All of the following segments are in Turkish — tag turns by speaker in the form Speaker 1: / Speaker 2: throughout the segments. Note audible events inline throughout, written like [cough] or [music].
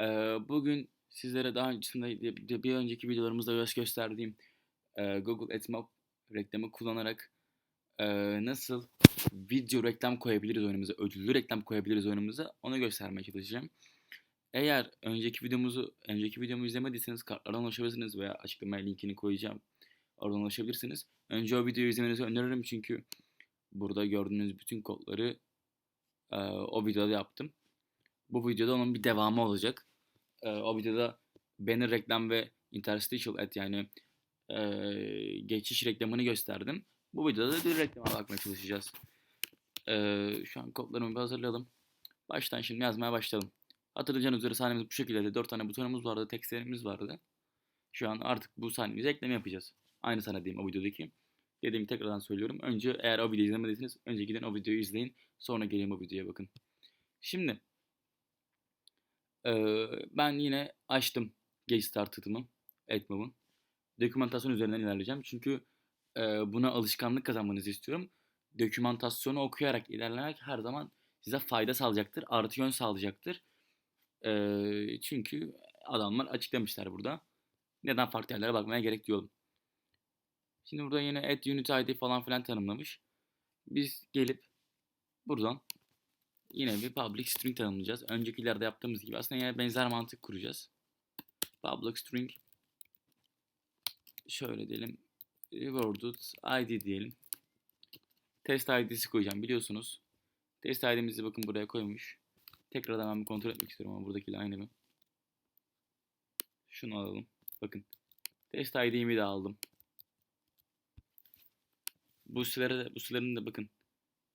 Speaker 1: Eee, bugün sizlere daha öncesinde de- de- bir önceki videolarımızda göz gösterdiğim eee, Google AdMob reklamı kullanarak eee, nasıl video reklam koyabiliriz önümüze, ödüllü reklam koyabiliriz önümüze onu göstermeye çalışacağım. Eğer önceki videomuzu, önceki videomu izlemediyseniz kartlardan ulaşabilirsiniz veya açıklamaya linkini koyacağım. Oradan ulaşabilirsiniz. Önce o videoyu izlemenizi öneririm çünkü burada gördüğünüz bütün kodları eee, o videoda yaptım. Bu videoda onun bir devamı olacak. Ee, o videoda banner reklam ve interstitial ad yani ee, geçiş reklamını gösterdim. Bu videoda da bir reklama bakmaya çalışacağız. Ee, şu an kodlarımı bir hazırlayalım. Baştan şimdi yazmaya başlayalım. Hatırlayacağınız üzere sahnemiz bu şekilde. 4 tane butonumuz vardı, tekstlerimiz vardı. Şu an artık bu sahnemize ekleme yapacağız. Aynı sahne diyeyim o videodaki. Dediğimi tekrardan söylüyorum. Önce eğer o videoyu izlemediyseniz önce gidin o videoyu izleyin. Sonra gelin o videoya bakın. Şimdi ben yine açtım Gage Started'ımı, AdMob'un. Dokümantasyon üzerinden ilerleyeceğim. Çünkü buna alışkanlık kazanmanızı istiyorum. Dokümantasyonu okuyarak ilerlemek her zaman size fayda sağlayacaktır, artı yön sağlayacaktır. Çünkü adamlar açıklamışlar burada. Neden farklı yerlere bakmaya gerek diyorum. Şimdi burada yine add unit ID falan filan tanımlamış. Biz gelip buradan yine bir public string tanımlayacağız. Öncekilerde yaptığımız gibi aslında yine benzer mantık kuracağız. Public string şöyle diyelim rewarded id diyelim. Test id'si koyacağım biliyorsunuz. Test id'mizi bakın buraya koymuş. Tekrardan ben bir kontrol etmek istiyorum ama buradakiyle aynı mı? Şunu alalım. Bakın. Test id'mi de aldım. Bu sitelere bu sitelerin de bakın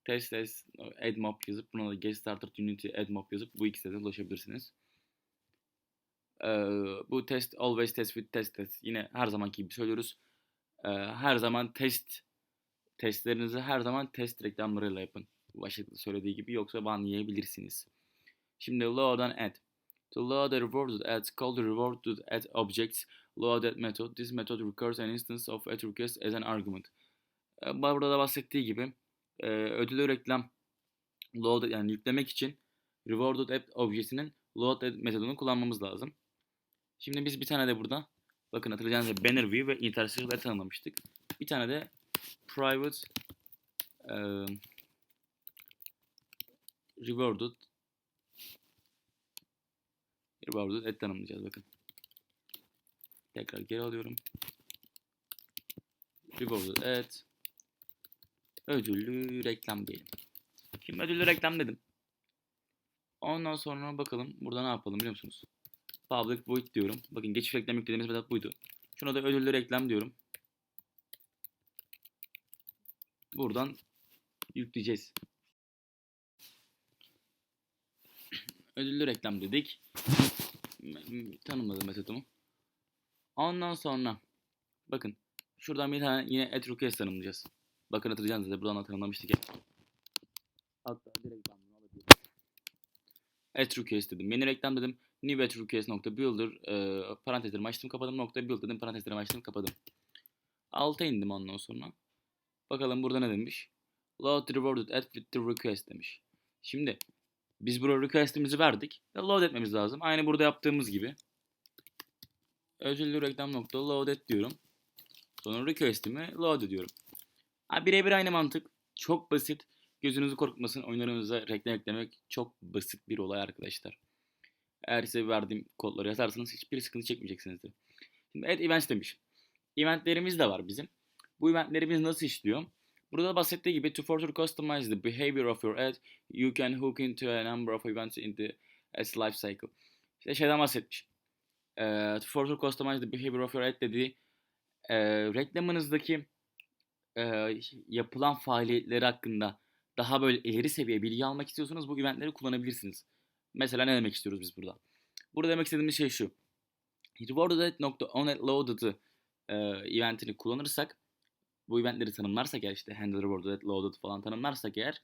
Speaker 1: test test admob yazıp buna da get started unity admob yazıp bu ikisine de ulaşabilirsiniz. Ee, bu test always test with test test yine her zamanki gibi söylüyoruz. Ee, her zaman test testlerinizi her zaman test reklamlarıyla yapın. Başlıkta söylediği gibi yoksa ban yiyebilirsiniz. Şimdi load and add. To load a rewarded add, call the rewarded add objects load add method. This method recurs an instance of add request as an argument. Ee, Burada da bahsettiği gibi e, ödüllü reklam load yani yüklemek için rewarded app objesinin load metodunu kullanmamız lazım. Şimdi biz bir tane de burada bakın hatırlayacağınız gibi banner view ve interstitial ad tanımlamıştık. Bir tane de private e, rewarded rewarded ad tanımlayacağız bakın. Tekrar geri alıyorum. Rewarded ad ödüllü reklam diyelim. Şimdi ödüllü reklam dedim. Ondan sonra bakalım burada ne yapalım biliyor musunuz? Public void diyorum. Bakın geçiş reklam yüklediğimiz metoda buydu. Şuna da ödüllü reklam diyorum. Buradan yükleyeceğiz. [clears throat] Ödüllü reklam dedik. Tanımladım metodumu. Ondan sonra bakın şuradan bir tane yine add request tanımlayacağız. Bakın hatırlayacaksınız da buradan da tanımlamıştık ya. Hatta direkt ben bunu alabilirim. Add request dedim. Yeni reklam dedim. New add request nokta builder e, parantezlerimi açtım kapadım nokta build dedim parantezlerimi açtım kapadım. Alta indim ondan sonra. Bakalım burada ne demiş. Load rewarded add with the request demiş. Şimdi biz buraya request'imizi verdik. Ve load etmemiz lazım. Aynı burada yaptığımız gibi. Ödüllü reklam nokta load et diyorum. Sonra request'imi load ediyorum. Birebir aynı mantık. Çok basit. Gözünüzü korkutmasın. Oyunlarınıza reklam eklemek çok basit bir olay arkadaşlar. Eğer size verdiğim kodları yazarsanız hiçbir sıkıntı çekmeyeceksinizdir. Şimdi add events demiş. Eventlerimiz de var bizim. Bu eventlerimiz nasıl işliyor? Burada da bahsettiği gibi to further customize the behavior of your ad, you can hook into a number of events in the ads life cycle. İşte şeyden bahsetmiş. Ee, to further customize the behavior of your ad dediği e, reklamınızdaki e, yapılan faaliyetleri hakkında daha böyle ileri seviye bilgi almak istiyorsanız bu eventleri kullanabilirsiniz. Mesela ne demek istiyoruz biz burada? Burada demek istediğimiz şey şu. Rewarded.onAdLoaded'ı e, eventini kullanırsak bu eventleri tanımlarsak eğer işte handle rewarded, loaded falan tanımlarsak eğer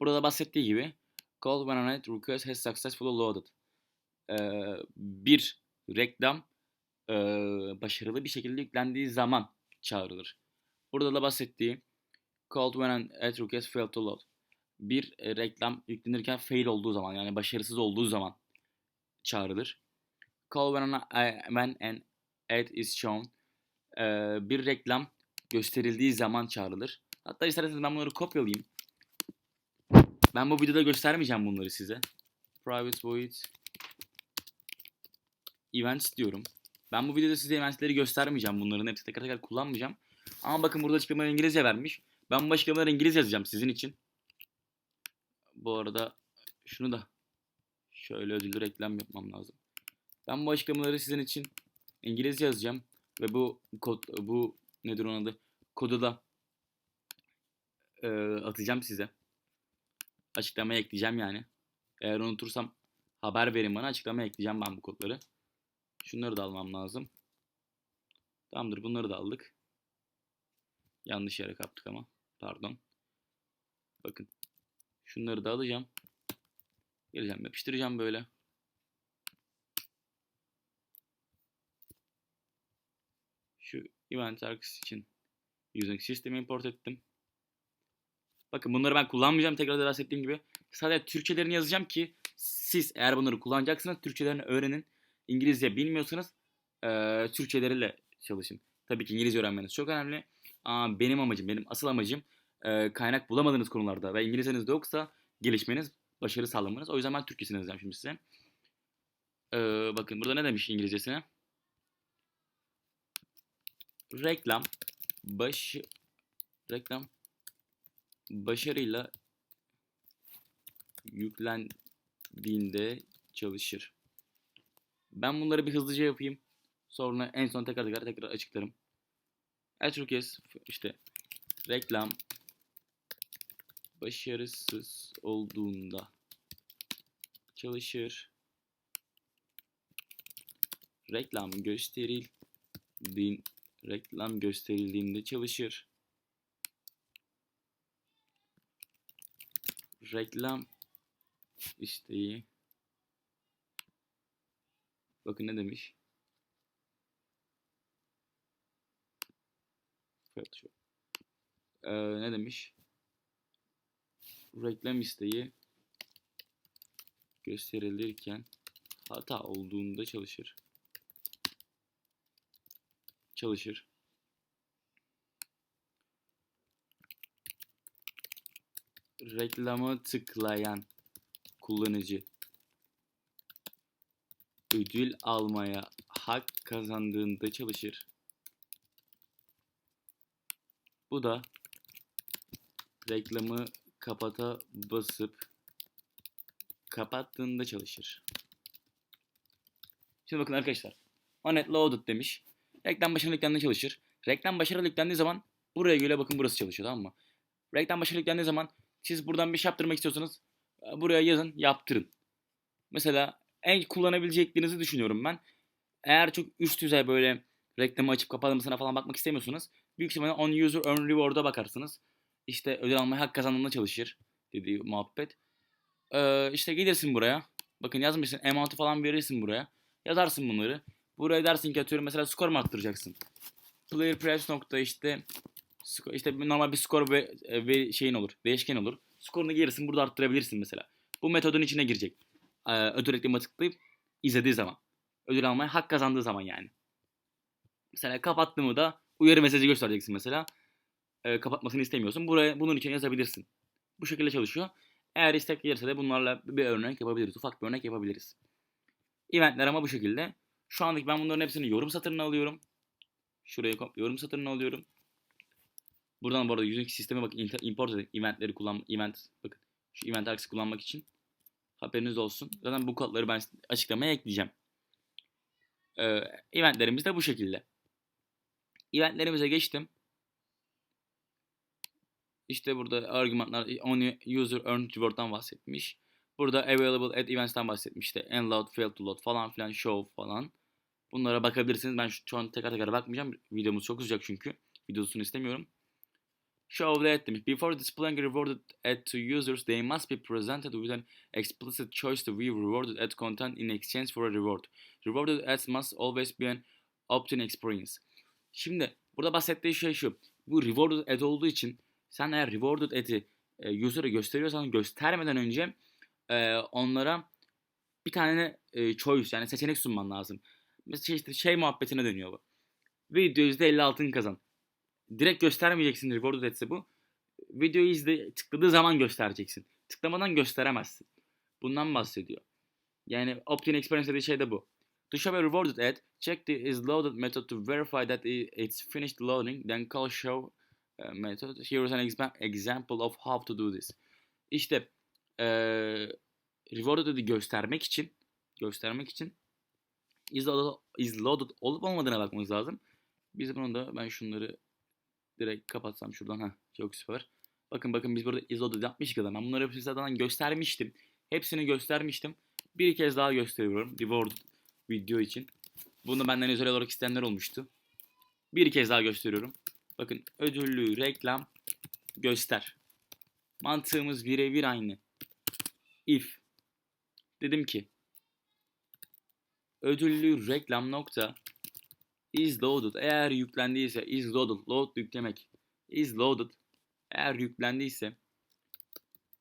Speaker 1: burada bahsettiği gibi call when an request has successfully loaded. E, bir reklam e, başarılı bir şekilde yüklendiği zaman çağrılır. Burada da bahsettiği called when an ad request failed to load. Bir e, reklam yüklenirken fail olduğu zaman yani başarısız olduğu zaman çağrılır. Call when an, when an ad is shown. Ee, bir reklam gösterildiği zaman çağrılır. Hatta isterseniz ben bunları kopyalayayım. Ben bu videoda göstermeyeceğim bunları size. Private void events diyorum. Ben bu videoda size eventleri göstermeyeceğim. Bunların hepsini tekrar tekrar kullanmayacağım. Ama bakın burada açıklamalar İngilizce vermiş. Ben bu açıklamaları İngilizce yazacağım sizin için. Bu arada şunu da şöyle ödüllü reklam yapmam lazım. Ben bu açıklamaları sizin için İngilizce yazacağım ve bu kod bu nedir onun adı kodu da e, atacağım size. Açıklamaya ekleyeceğim yani. Eğer unutursam haber verin bana açıklamaya ekleyeceğim ben bu kodları. Şunları da almam lazım. Tamamdır bunları da aldık. Yanlış yere kaptık ama. Pardon. Bakın. Şunları da alacağım. Geleceğim yapıştıracağım böyle. Şu event arkası için using sistemi import ettim. Bakın bunları ben kullanmayacağım tekrar da bahsettiğim gibi. Sadece Türkçelerini yazacağım ki siz eğer bunları kullanacaksınız Türkçelerini öğrenin. İngilizce bilmiyorsanız e, Türkçeleriyle çalışın. Tabii ki İngilizce öğrenmeniz çok önemli. Ama benim amacım, benim asıl amacım e, kaynak bulamadığınız konularda ve İngilizceniz de yoksa gelişmeniz, başarı sağlamanız. O yüzden ben Türkçesini yazacağım şimdi size. E, bakın burada ne demiş İngilizcesine? Reklam baş reklam başarıyla yüklendiğinde çalışır. Ben bunları bir hızlıca yapayım. Sonra en son tekrar tekrar tekrar açıklarım. Kez işte reklam başarısız olduğunda çalışır. Reklam gösterildiğin reklam gösterildiğinde çalışır. Reklam isteği Bakın ne demiş? Photoshop. Ee, ne demiş? Reklam isteği gösterilirken hata olduğunda çalışır. Çalışır. Reklamı tıklayan kullanıcı ödül almaya hak kazandığında çalışır. Bu da reklamı kapata basıp kapattığında çalışır. Şimdi bakın arkadaşlar. Onet loaded demiş. Reklam başarılı yüklendiğinde çalışır. Reklam başarılı yüklendiği zaman buraya göre bakın burası çalışıyor tamam mı? Reklam başarılı yüklendiği zaman siz buradan bir şey yaptırmak istiyorsanız buraya yazın yaptırın. Mesela en kullanabileceklerinizi düşünüyorum ben. Eğer çok üst düzey böyle reklamı açıp kapatmasına falan bakmak istemiyorsunuz. Büyük ihtimalle on user earn reward'a bakarsınız. İşte ödül almaya hak kazandığında çalışır dediği muhabbet. Ee, işte gelirsin buraya. Bakın yazmışsın amount'u falan verirsin buraya. Yazarsın bunları. Buraya dersin ki atıyorum mesela skor mu arttıracaksın? Player press nokta işte işte normal bir skor ve, ve şeyin olur. Değişken olur. Skorunu gelirsin burada arttırabilirsin mesela. Bu metodun içine girecek e, ödül reklamı tıklayıp izlediği zaman. Ödül almaya hak kazandığı zaman yani. Mesela kapattığımı da uyarı mesajı göstereceksin mesela. E, kapatmasını istemiyorsun. Buraya bunun için yazabilirsin. Bu şekilde çalışıyor. Eğer istek gelirse de bunlarla bir örnek yapabiliriz. Ufak bir örnek yapabiliriz. Eventler ama bu şekilde. Şu andaki ben bunların hepsini yorum satırına alıyorum. Şuraya yorum satırına alıyorum. Buradan bu arada yüzük sisteme bak import edin. Eventleri kullan event bakın. Şu event aksi kullanmak için Haberiniz olsun. Zaten bu kodları ben açıklamaya ekleyeceğim. Ee, eventlerimiz de bu şekilde. Eventlerimize geçtim. İşte burada argümanlar only user earned reward'dan bahsetmiş. Burada available at events'ten bahsetmiş. İşte enload, fail to load falan filan, show falan. Bunlara bakabilirsiniz. Ben şu an tekrar tekrar bakmayacağım. Videomuz çok uzayacak çünkü. Videosunu istemiyorum. Show that demiş. Before displaying rewarded ad to users, they must be presented with an explicit choice to view rewarded ad content in exchange for a reward. Rewarded ads must always be an opt-in experience. Şimdi burada bahsettiği şey şu. Bu rewarded ad olduğu için sen eğer rewarded ad'i e, user'a gösteriyorsan göstermeden önce e, onlara bir tane e, choice yani seçenek sunman lazım. Mesela şey işte şey muhabbetine dönüyor bu. Video izle 50 altın kazan. Direkt göstermeyeceksin rewarded etse bu. Videoyu izle tıkladığı zaman göstereceksin. Tıklamadan gösteremezsin. Bundan bahsediyor. Yani opt-in experience dediği şey de bu. To show a rewarded ad, check the is loaded method to verify that it's finished loading, then call show uh, method. Here is an exam- example of how to do this. İşte eee rewarded ad'i göstermek için göstermek için is loaded, is loaded olup olmadığına bakmamız lazım. Biz bunu da ben şunları direkt kapatsam şuradan ha çok süper. Bakın bakın biz burada is loaded yapmıştık adam. Ben bunları hepsini zaten göstermiştim. Hepsini göstermiştim. Bir kez daha gösteriyorum. Rewarded video için. Bunu benden özel olarak isteyenler olmuştu. Bir kez daha gösteriyorum. Bakın ödüllü reklam göster. Mantığımız birebir aynı. If dedim ki ödüllü reklam nokta is loaded eğer yüklendiyse is loaded load yüklemek is loaded eğer yüklendiyse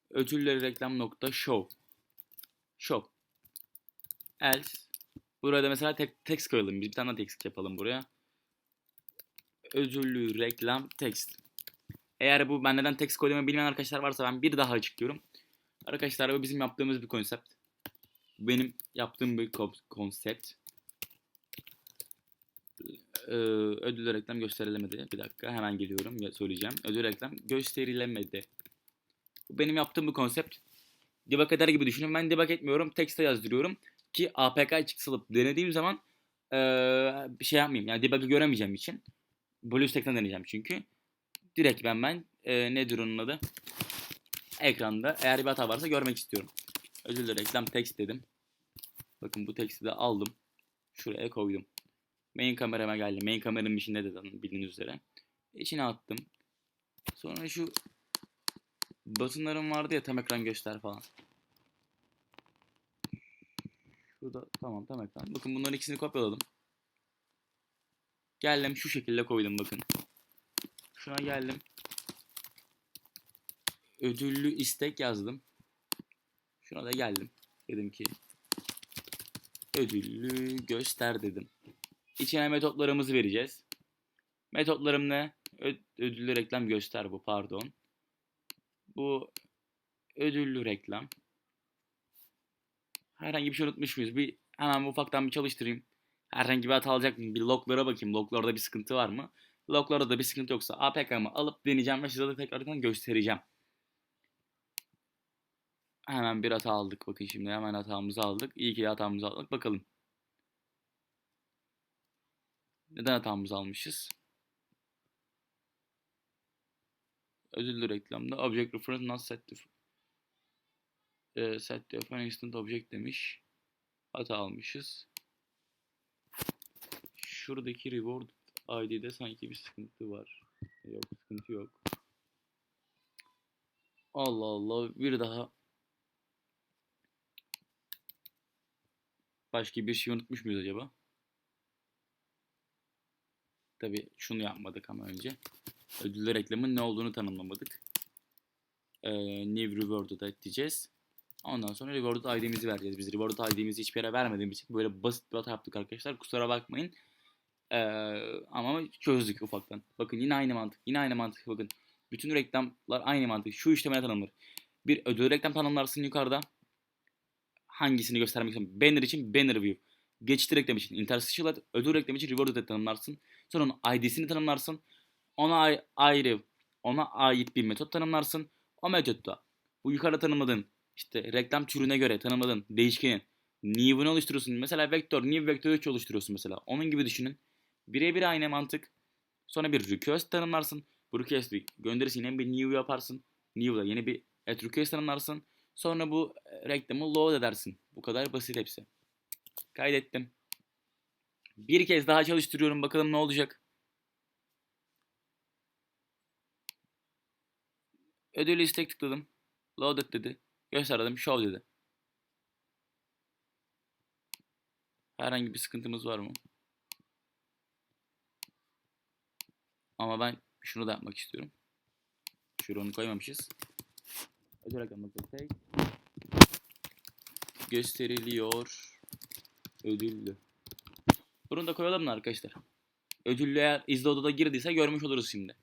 Speaker 1: ödüllü reklam nokta show show else burada mesela tek text koyalım biz bir tane text yapalım buraya ödüllü reklam text eğer bu ben neden text koyduğumu bilmeyen arkadaşlar varsa ben bir daha açıklıyorum arkadaşlar bu bizim yaptığımız bir konsept benim yaptığım bir ko- konsept Ee, ödül reklam gösterilemedi. Bir dakika hemen geliyorum söyleyeceğim. Ödül reklam gösterilemedi. Bu benim yaptığım bir konsept. Debug eder gibi düşünün. Ben debug etmiyorum. Tekste yazdırıyorum. Ki APK çıksı alıp denediğim zaman bir şey yapmayayım. Yani debug'ı göremeyeceğim için. BlueStack'ten deneyeceğim çünkü. Direkt ben ben ee, nedir onun adı? Ekranda eğer bir hata varsa görmek istiyorum. Özür dilerim reklam text dedim. Bakın bu teksti de aldım. Şuraya koydum. Main kamerama geldi. Main kameranın içinde de bildiğiniz üzere. İçine attım. Sonra şu buttonlarım vardı ya tam ekran göster falan. Şurada tamam tam ekran. Bakın bunların ikisini kopyaladım. Geldim şu şekilde koydum bakın. Şuna geldim. Ödüllü istek yazdım. Şuna da geldim. Dedim ki ödüllü göster dedim. İçine metotlarımızı vereceğiz. Metotlarım ne? Ö- ödüllü reklam göster bu pardon. Bu ödüllü reklam. Herhangi bir şey unutmuş muyuz? Bir hemen ufaktan bir çalıştırayım. Herhangi bir hata alacak mıyım? Bir loglara bakayım. Loglarda bir sıkıntı var mı? Loglarda da bir sıkıntı yoksa APK'mı alıp deneyeceğim ve size de tekrardan göstereceğim. Hemen bir hata aldık. Bakın şimdi hemen hatamızı aldık. İyi ki hatamızı aldık. Bakalım. Neden hatamızı almışız? Ödüllü reklamda object reference not set e, set an instant object demiş. Hata almışız. Şuradaki reward ID'de sanki bir sıkıntı var. Yok sıkıntı yok. Allah Allah bir daha Başka bir şey unutmuş muyuz acaba? Tabi şunu yapmadık ama önce. Ödüllü reklamın ne olduğunu tanımlamadık. Ee, new rewarded diyeceğiz. Ondan sonra rewarded ID'mizi vereceğiz. Biz rewarded ID'mizi hiçbir yere vermediğimiz için böyle basit bir hata yaptık arkadaşlar. Kusura bakmayın. Ee, ama çözdük ufaktan. Bakın yine aynı mantık. Yine aynı mantık. Bakın. Bütün reklamlar aynı mantık. Şu işlemeye tanımlar. Bir ödül reklam tanımlarsın yukarıda. Hangisini göstermek istiyorum? Banner için banner view. Geçici reklam için interstitial ad, ödül reklam için rewarded tanımlarsın. Sonra onun ID'sini tanımlarsın. Ona ay- ayrı, ona ait bir metot tanımlarsın. O metotta bu yukarıda tanımladığın işte reklam türüne göre tanımladığın değişkenin new'unu oluşturuyorsun. Mesela vektör, new vektör 3 oluşturuyorsun mesela. Onun gibi düşünün. Birebir aynı mantık. Sonra bir request tanımlarsın. Bu request'i gönderirsin yine bir new yaparsın. New'da yeni bir add request tanımlarsın. Sonra bu e, reklamı load edersin. Bu kadar basit hepsi. Kaydettim. Bir kez daha çalıştırıyorum. Bakalım ne olacak. Ödül istek tıkladım. Loaded dedi. Gösterdim. Show dedi. Herhangi bir sıkıntımız var mı? Ama ben şunu da yapmak istiyorum. Şuraya onu koymamışız. Ödül reklamı tek. gösteriliyor. Ödüllü. Bunu da koyalım mı arkadaşlar? Ödüllü eğer izle odada girdiyse görmüş oluruz şimdi.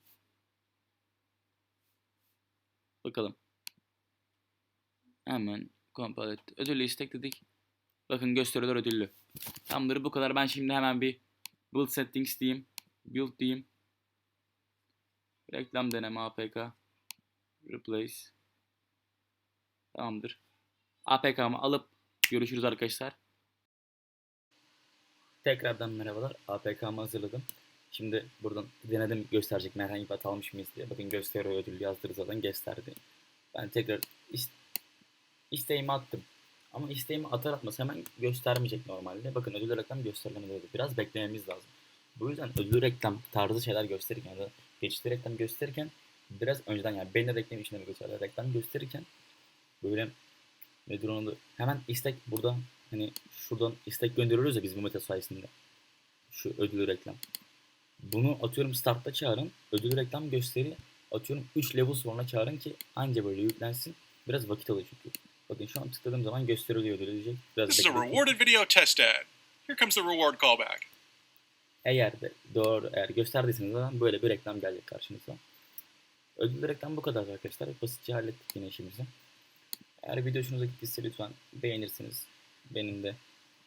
Speaker 1: Bakalım. Hemen kompal etti. Ödüllü istek dedik. Bakın gösteriyorlar ödüllü. Tamamdır bu kadar. Ben şimdi hemen bir build settings diyeyim. Build diyeyim. Reklam deneme APK. Replace. Tamamdır. APK'mı alıp görüşürüz arkadaşlar. Tekrardan merhabalar. APK'mı hazırladım. Şimdi buradan denedim gösterecek mi herhangi bir hata almış mıyız diye. Bakın gösteriyor ödül yazdırdı zaten gösterdi. Ben tekrar isteğimi attım. Ama isteğimi atar atmaz hemen göstermeyecek normalde. Bakın ödül reklam gösterilemedi. Biraz beklememiz lazım. Bu yüzden ödül reklam tarzı şeyler gösterirken ya da geçişli reklam gösterirken biraz önceden yani beni reklam içinde gösterirler. Reklam gösterirken böyle nedir onu hemen istek burada hani şuradan istek gönderiyoruz ya biz bu meta sayesinde. Şu ödül reklam. Bunu atıyorum startta çağırın. Ödül reklam gösteri atıyorum 3 level sonra çağırın ki anca böyle yüklensin. Biraz vakit alıyor çünkü. Bakın şu an tıkladığım zaman gösteriliyor ödül diyecek. Biraz
Speaker 2: This is a rewarded video test ad. Here comes the reward callback.
Speaker 1: Eğer de doğru eğer gösterdiyseniz zaten böyle bir reklam gelecek karşınıza. Ödül reklam bu kadar arkadaşlar. Basitçe hallettik yine işimizi. Eğer video hoşunuza gittiyse lütfen beğenirsiniz. Benim de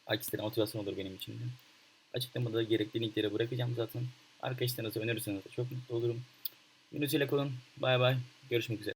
Speaker 1: aksine motivasyon olur benim için de. Açıklamada da gerekli linkleri bırakacağım zaten. Arkadaşlarınıza önerirseniz de çok mutlu olurum. Yunus ile kalın. Bay bay. Görüşmek üzere.